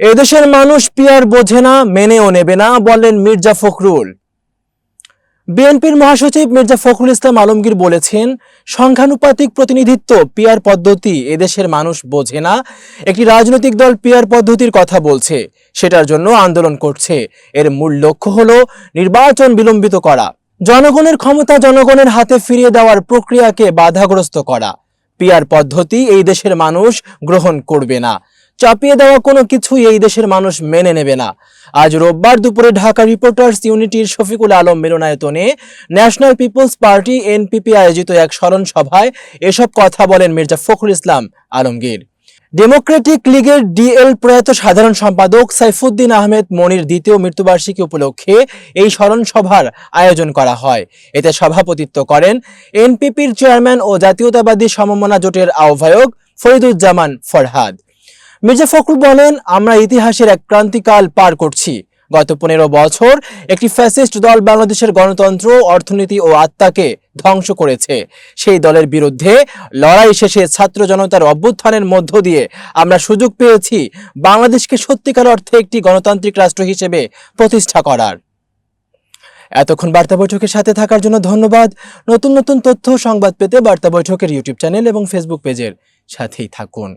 এদেশের মানুষ পিয়ার বোঝে না, মেনেও নেবে না বললেন মির্জা ফখরুল। বিএনপির মহাসচিব মির্জা ফখরুল ইসলাম আলমগীর বলেছেন, সংখ্যানুপাতিক প্রতিনিধিত্ব পিয়ার পদ্ধতি, এদেশের মানুষ বোঝে না। একটি রাজনৈতিক দল পিয়ার পদ্ধতির কথা বলছে, সেটার জন্য আন্দোলন করছে। এর মূল লক্ষ্য হল নির্বাচন বিলম্বিত করা। জনগণের ক্ষমতা জনগণের হাতে ফিরিয়ে দেওয়ার প্রক্রিয়াকে বাধাগ্রস্ত করা। পিয়ার পদ্ধতি এই দেশের মানুষ গ্রহণ করবে না। চাপিয়ে দেওয়া কোনো কিছুই এই দেশের মানুষ মেনে নেবে না। আজ রোববার দুপুরে ঢাকা রিপোর্টার্স ইউনিটির শফিকুল আলম মিলনায়তনে ন্যাশনাল পিপলস পার্টি, এনপিপি, আয়োজিত এক স্মরণ সভায় এসব কথা বলেন মির্জা ফখরুল ইসলাম আলমগীর। ডেমোক্রেটিক লীগের ডিএল প্রয়াত সাধারণ সম্পাদক সাইফুদ্দিন আহমেদ মনির দ্বিতীয় মৃত্যুবার্ষিকী উপলক্ষে এই স্মরণ সভার আয়োজন করা হয়। এতে সভাপতিত্ব করেন এনপিপির চেয়ারম্যান ও জাতীয়তাবাদী সমমনা জোটের আহ্বায়ক ফরিদুজ্জামান ফরহাদ। মির্জা ফখরুল বলেন, আমরা ইতিহাসের এক ক্রান্তিকাল পার করছি। গত পনেরো বছর একটি ফ্যাসিস্ট দল বাংলাদেশের গণতন্ত্র, অর্থনীতি ও আত্মাকে ধ্বংস করেছে। সেই দলের বিরুদ্ধে লড়াই শেষে ছাত্র জনতার অভ্যুত্থানের মধ্য দিয়ে আমরা সুযোগ পেয়েছি বাংলাদেশকে সত্যিকার অর্থে একটি গণতান্ত্রিক রাষ্ট্র হিসেবে প্রতিষ্ঠা করার। এতক্ষণ বার্তা বৈঠকের সাথে থাকার জন্য ধন্যবাদ। নতুন নতুন তথ্য সংবাদ পেতে বার্তা বৈঠকের ইউটিউব চ্যানেল এবং ফেসবুক পেজের সাথেই থাকুন।